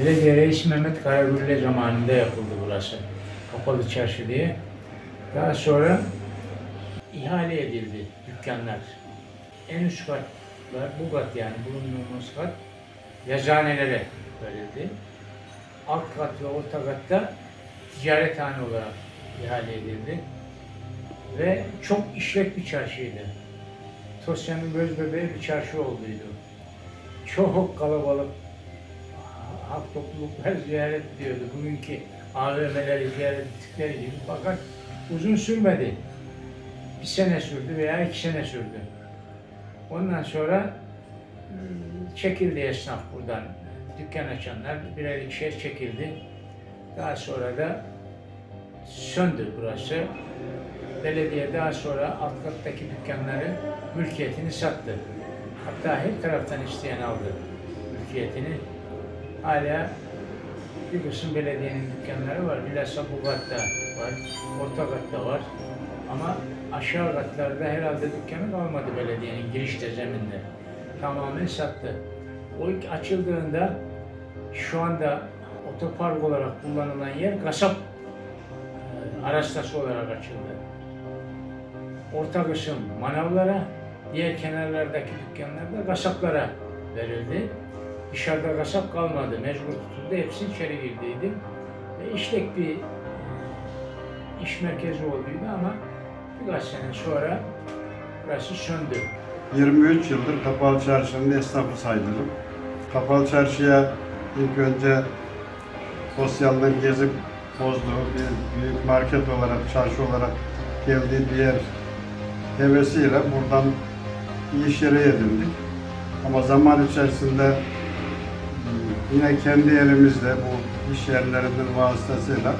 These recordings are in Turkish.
Belediye Reis Mehmet Karagülle zamanında yapıldı burası. Kapalı Çarşı diye. Daha sonra ihale edildi dükkanlar. En üst katlar, bu kat yani bulunduğumuz kat yazıhanelere verildi. Alt kat ve orta katta ticarethane olarak ihale edildi. Ve çok işlek bir çarşıydı. Tosya'nın göz bebeği bir çarşı olduydu. Çok kalabalık halk topluluklar ziyaret ediyordu. Bugünkü AVM'leri ziyaret ettikleri gibi. Fakat uzun sürmedi. Bir sene sürdü veya iki sene sürdü. Ondan sonra ıı, çekildi esnaf buradan. Dükkan açanlar birer ikişer çekildi. Daha sonra da söndü burası. Belediye daha sonra alt kattaki dükkanları mülkiyetini sattı. Hatta her taraftan isteyen aldı mülkiyetini. Hala bir kısım belediyenin dükkanları var. Bilhassa bu katta var, orta katta var. Ama aşağı katlarda herhalde dükkanı kalmadı belediyenin girişte zeminde. Tamamen sattı. O ilk açıldığında şu anda otopark olarak kullanılan yer kasap e, arastası olarak açıldı. Orta kısım manavlara, diğer kenarlardaki dükkanlarda kasaplara verildi. Dışarıda kasap kalmadı, mecbur tutuldu, hepsi içeri girdiydi. Ve işlek bir e, iş merkezi olduydu ama birkaç sene sonra burası söndü. 23 yıldır Kapalı Çarşı'nın esnafı sayılırım. Kapalı Çarşı'ya ilk önce sosyalden gezip bozduğu bir büyük market olarak, çarşı olarak geldiği bir yer hevesiyle buradan iyi iş edindik. Ama zaman içerisinde yine kendi elimizle bu iş yerlerinin vasıtasıyla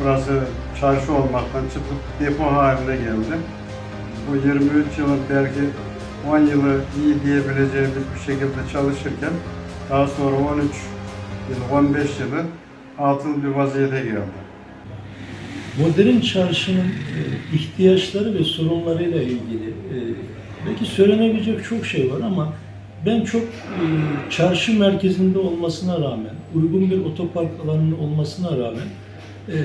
burası çarşı olmaktan çıkıp depo haline geldi. Bu 23 yılın belki 10 yılı iyi diyebileceğimiz bir şekilde çalışırken daha sonra 13 yıl, 15 yılı atıl bir vaziyete geldi. modern çarşının e, ihtiyaçları ve sorunlarıyla ilgili e, belki söylenebilecek çok şey var ama ben çok e, çarşı merkezinde olmasına rağmen, uygun bir otopark alanının olmasına rağmen e,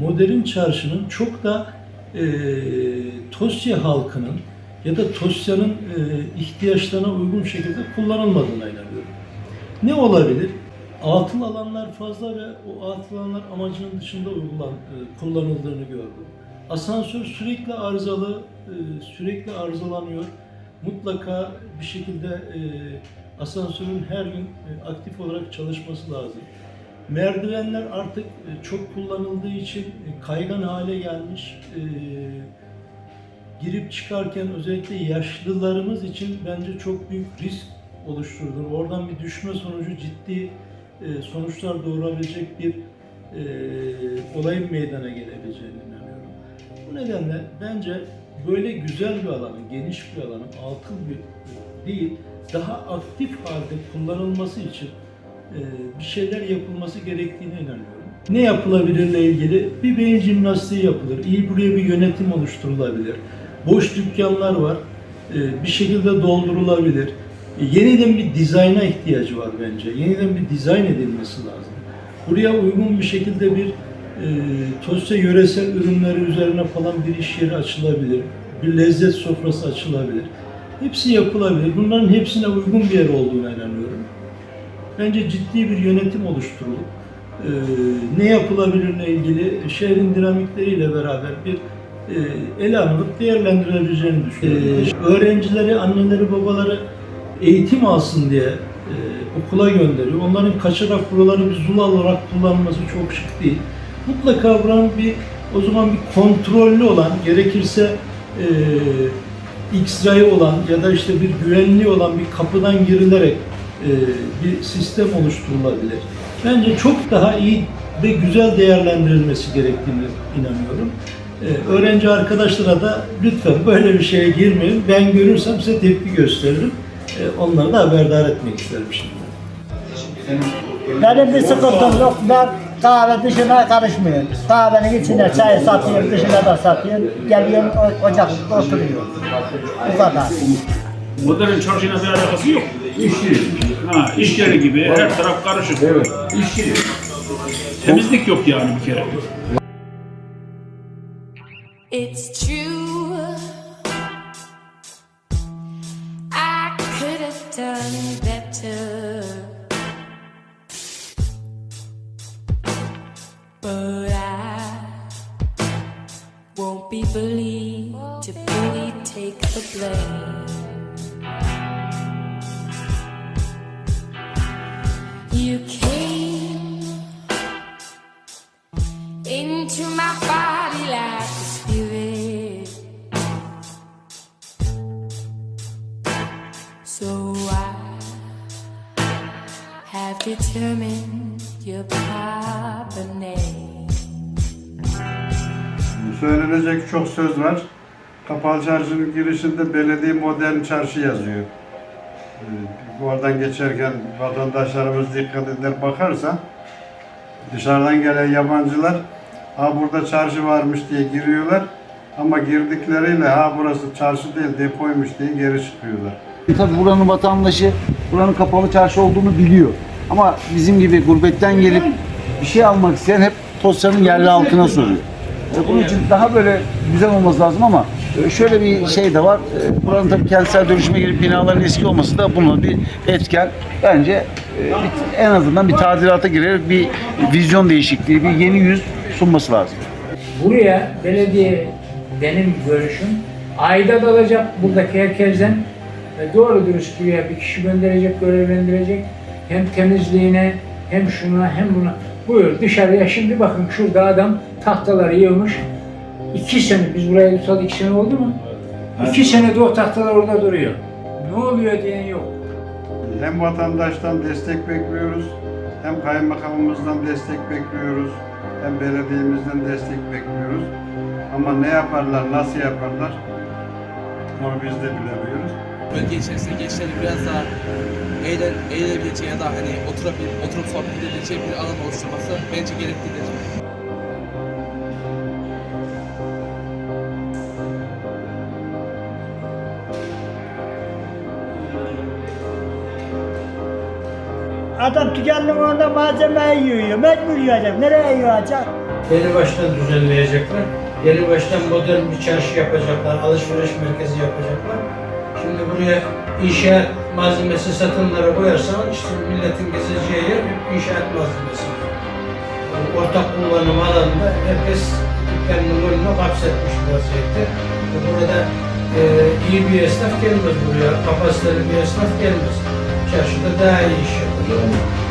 modern çarşının çok da e, Tosya halkının ya da Tosya'nın ihtiyaçlarına uygun şekilde kullanılmadığına inanıyorum. Ne olabilir? Atıl alanlar fazla ve o atıl alanlar amacının dışında uygulan, kullanıldığını gördüm. Asansör sürekli arızalı, sürekli arızalanıyor. Mutlaka bir şekilde e, asansörün her gün e, aktif olarak çalışması lazım. Merdivenler artık e, çok kullanıldığı için e, kaygan hale gelmiş. E, girip çıkarken özellikle yaşlılarımız için bence çok büyük risk oluşturduğunu, oradan bir düşme sonucu ciddi e, sonuçlar doğurabilecek bir e, olayın meydana gelebileceğine inanıyorum. Bu nedenle bence böyle güzel bir alanın, geniş bir alanın, altın bir değil, daha aktif halde kullanılması için e, bir şeyler yapılması gerektiğine inanıyorum. Ne yapılabilirle ilgili bir beyin jimnastiği yapılır. İyi buraya bir yönetim oluşturulabilir. Boş dükkanlar var. e, Bir şekilde doldurulabilir. E, Yeniden bir dizayna ihtiyacı var bence. Yeniden bir dizayn edilmesi lazım. Buraya uygun bir şekilde bir Tosya yöresel ürünleri üzerine falan bir iş yeri açılabilir. Bir lezzet sofrası açılabilir. Hepsi yapılabilir. Bunların hepsine uygun bir yer olduğuna inanıyorum. Bence ciddi bir yönetim oluşturulup e, ne yapılabilirle ilgili şehrin dinamikleriyle beraber bir e, ele alınıp değerlendirilebileceğini düşünüyorum. E, öğrencileri, anneleri, babaları eğitim alsın diye e, okula gönderiyor. Onların kaçarak buraları bir zula olarak kullanması çok şık değil. Mutlaka buranın bir o zaman bir kontrollü olan, gerekirse e, X-ray olan ya da işte bir güvenli olan bir kapıdan girilerek e, bir sistem oluşturulabilir. Bence çok daha iyi ve güzel değerlendirilmesi gerektiğini inanıyorum. E, öğrenci arkadaşlara da lütfen böyle bir şeye girmeyin. Ben görürsem size tepki gösteririm. E, onları da haberdar etmek isterim şimdi. Benim bir sıkıntım yok. Ben kahve dışına karışmıyorum. Kahvenin içine çay satıyorum, dışına da satıyorum. Geliyorum o- ocakta oturuyorum. Bu kadar. Modern çarşıyla bir alakası yok. İş yeri. Ha, iş yeri gibi her taraf karışık. Evet, iş yeri. Temizlik yok yani bir kere. It's true. Söylenecek çok söz var. Kapalı Çarşı'nın girişinde belediye modern çarşı yazıyor. Ee, Oradan geçerken vatandaşlarımız dikkat eder bakarsa dışarıdan gelen yabancılar ha burada çarşı varmış diye giriyorlar ama girdikleriyle ha burası çarşı değil depoymuş diye geri çıkıyorlar. Tabii buranın vatandaşı buranın kapalı çarşı olduğunu biliyor. Ama bizim gibi gurbetten gelip bir şey almak isteyen hep Tosya'nın yerli halkına soruyor. E, Bunun için daha böyle güzel olması lazım ama e, şöyle bir şey de var. E, Buranın tabii kentsel dönüşüme girip binaların eski olması da bunun bir etken. Bence e, en azından bir tadilata girerek bir vizyon değişikliği, bir yeni yüz sunması lazım. Buraya belediye benim görüşüm aidat alacak buradaki herkesten ve doğru dürüst buraya bir kişi gönderecek, görevlendirecek. Hem temizliğine hem şuna hem buna. Buyur dışarıya şimdi bakın şurada adam tahtaları yığmış. İki sene biz buraya tutalı iki sene oldu mu? İki senedir o tahtalar orada duruyor. Ne oluyor diyen yok. Hem vatandaştan destek bekliyoruz, hem kaymakamımızdan destek bekliyoruz, hem belediyemizden destek bekliyoruz. Ama ne yaparlar, nasıl yaparlar onu biz de bilemiyoruz. bölge içerisinde gençlerin biraz daha eğlen, eğlenebileceği ya da hani oturup, oturup sohbet edebileceği bir alan oluşturması bence gereklidir. Adam tükenli orada malzemeyi yiyor. Mecbur yiyecek. Nereye yiyecek? Yeni baştan düzenleyecekler. Yeni baştan modern bir çarşı yapacaklar, alışveriş merkezi yapacaklar. Şimdi buraya inşaat malzemesi satanlara koyarsan işte milletin gezeceği yer hep inşaat malzemesi. Yani ortak kullanım alanında herkes dükkanının önüne hapsetmiş vaziyette. Burada e, iyi bir esnaf gelmez buraya, kapasiteli bir esnaf gelmez. Çarşıda daha iyi iş yapacak.